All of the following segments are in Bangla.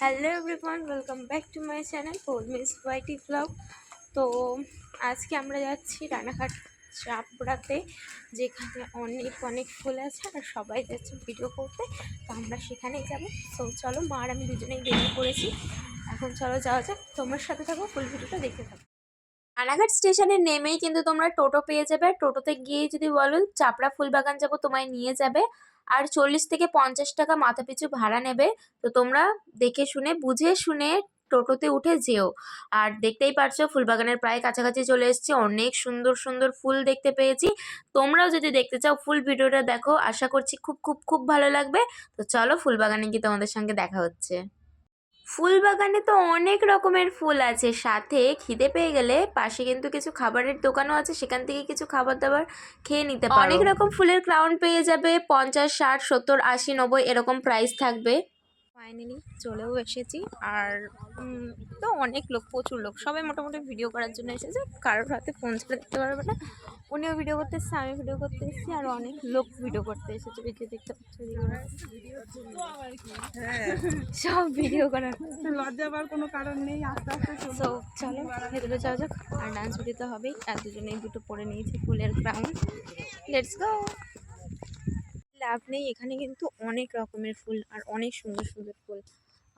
Hello everyone welcome back to my channel four miss YT vlog তো আজকে আমরা যাচ্ছি রানাঘাট চাপড়াতে, যেখানে অনেক অনেক ফুল আছে আর সবাই যাচ্ছে ভিডিও করতে, তো আমরা সেখানেই যাব। তো চলো, মা আর আমি দুজনেই বেরিয়ে পড়েছি। এখন চলো যাওয়া যাক, তোমার সাথে থাকো, ফুল ভিডিওটা দেখতে থাকো। রানাঘাট স্টেশনে নেমেই কিন্তু তোমরা টোটো পেয়ে যাবে। টোটোতে গিয়েই যদি বলো, চাপড়া ফুলবাগান যাব, তোমায় নিয়ে যাবে। আর চল্লিশ থেকে পঞ্চাশ টাকা মাথা পিছু ভাড়া নেবে। তো তোমরা দেখে শুনে, বুঝে শুনে টোটোতে উঠে যেও। আর দেখতেই পারছ, ফুলবাগানের প্রায় কাছাকাছি চলে এসেছি। অনেক সুন্দর সুন্দর ফুল দেখতে পেয়েছি। তোমরাও যদি দেখতে চাও ফুল ভিডিওটা দেখো। আশা করছি খুব খুব খুব ভালো লাগবে। তো চলো ফুলবাগানে গিয়ে তোমাদের সঙ্গে দেখা হচ্ছে। ফুল বাগানে তো অনেক রকমের ফুল আছে। সাথে খিদে পেয়ে গেলে পাশে কিন্তু কিছু খাবারের দোকানও আছে। সেখান থেকে কিছু খাবার দাবার খেয়ে নিতে পারো। অনেক রকম ফুলের ক্রাউন পেয়ে যাবে। পঞ্চাশ, ষাট, সত্তর, আশি, নব্বই এরকম প্রাইস থাকবে। ফাইনালি চলেও এসেছি। আর তো অনেক লোক প্রচুর লোক। সবাই মোটামুটি ভিডিও করার জন্য এসেছে। কারোর হাতে ফোন ছেড়ে দেখতে পারবে না। উনিও ভিডিও করতে এসেছে আমি ভিডিও করতে এসেছি। আর অনেক লোক ভিডিও করতে এসেছে। ভিডিও দেখতে পাচ্ছি সব ভিডিও করার লজ্জা পাওয়ার কোনো কারণ নেই। আস্তে আস্তে চলো ভেতরে যাওয়া যাক। আর ডান্স ভিডিও তো হবেই। আর দুজনেই দুটো পরে নিয়েছি ফুলের ক্রাউন লেটস গো লাভ নেই। এখানে কিন্তু অনেক রকমের ফুল আর অনেক সুন্দর সুন্দর ফুল।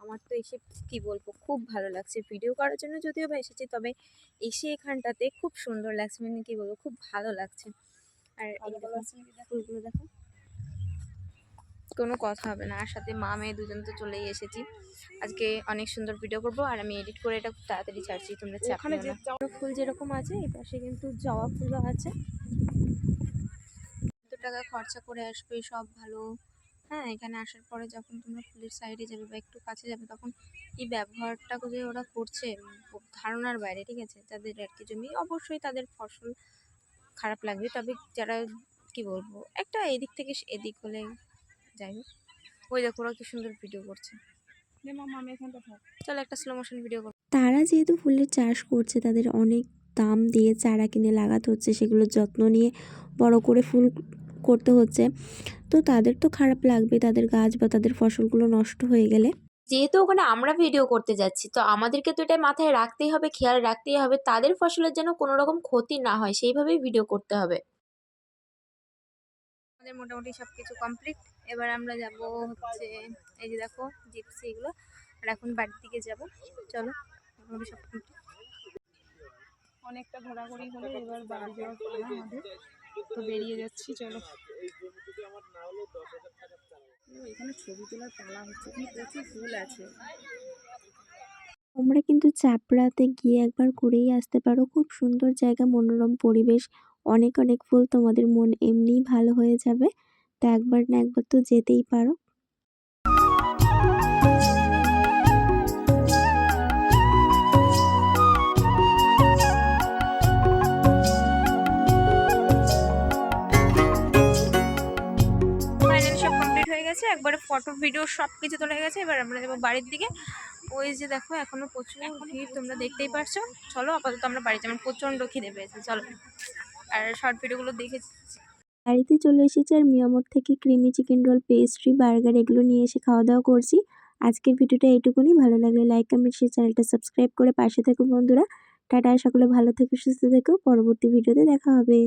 আমার তো এসে কি বলব খুব ভালো লাগছে। ভিডিও করার জন্য যদিও বা এসেছি তবে এসে এখানটাতে খুব সুন্দর লাগছে। মানে কি বলব খুব ভালো লাগছে। আর ফুলগুলো দেখো। কোনো কথা হবে না। আর সাথে মা মেয়ে দুজন তো চলেই এসেছি। আজকে অনেক সুন্দর ভিডিও করব। আর আমি এডিট করে এটা খুব তাড়াতাড়ি ছাড়ছি। তোমরা ফুল যেরকম আছে এই পাশে কিন্তু জবা ফুলও আছে। টাকা খরচা করে আসবে সব ভালো। হ্যাঁ এখানে আসার পরে যখন তোমরা ফুলের সাইডে যাবে বা একটু কাছে যাবে তখন এই ব্যবহারটা যে ওরা করছে ধারণার বাইরে ঠিক আছে? তাদের আর কি জমি অবশ্যই তাদের ফসল খারাপ লাগবে। তবে যারা কি বলব একটা এদিক থেকে এদিক হলে যাই হোক। ওই দেখো ওরা কি সুন্দর ভিডিও করছে। চলো একটা স্লো মোশন ভিডিও করো। তারা যেহেতু ফুলের চাষ করছে তাদের অনেক দাম দিয়ে চারা কিনে লাগাতে হচ্ছে সেগুলোর যত্ন নিয়ে বড় করে ফুল করতে হচ্ছে। তো তাদের তো খারাপ লাগবে তাদের গাছ বা তাদের ফসলগুলো নষ্ট হয়ে গেলে। যেহেতু ওখানে আমরা ভিডিও করতে যাচ্ছি তো আমাদেরকে তো এটা মাথায় রাখতেই হবে খেয়াল রাখতেই হবে তাদের ফসলের যেন কোনো রকম ক্ষতি না হয় সেইভাবেই ভিডিও করতে হবে। আমাদের মোটামুটি সব কিছু কমপ্লিট এবার আমরা যাব হচ্ছে এই যে দেখো জিপসি এগুলো। আর এখন বাড়ির দিকে যাব। চলো মোটামুটি সব কমপ্লিট অনেকটা ঘোরাঘুরি হলে এবার বাড়ি যাওয়ার পালা আমাদের। তো বেরিয়ে যাচ্ছি চলো। এখানে ছবি তোলার পালা হচ্ছে। কি প্রচুর ফুল আছে। তোমরা কিন্তু চাপড়াতে গিয়ে একবার ঘুরেই আসতে পারো। খুব সুন্দর জায়গা মনোরম পরিবেশ অনেক অনেক ফুল তোমাদের মন এমনিই ভালো হয়ে যাবে। তা একবার না একবার তো যেতেই পারো। হয়ে গেছে একবারে ফটো ভিডিও সব কিছু তোলা হয়ে গেছে এবার আমরা যাব বাড়ির দিকে। ওই যে দেখো এখনও প্রচুর ভিড় তোমরা দেখতেই পারছ। চলো আপাতত আমরা বাড়িতে আমার প্রচণ্ড খিদে পেয়েছে চলো। আর শর্ট ভিডিওগুলো দেখে বাড়িতে চলে এসেছি আর মিয়ামোর থেকে creamy chicken roll pastry burger এগুলো নিয়ে এসে খাওয়া দাওয়া করছি। আজকের ভিডিওটা এইটুকুনি ভালো লাগলে লাইক কমেন্ট শেয়ার চ্যানেলটা সাবস্ক্রাইব করে পাশে থেকো বন্ধুরা। টাটা সকলে ভালো থেকো সুস্থ থেকো। পরবর্তী ভিডিওতে দেখা হবে।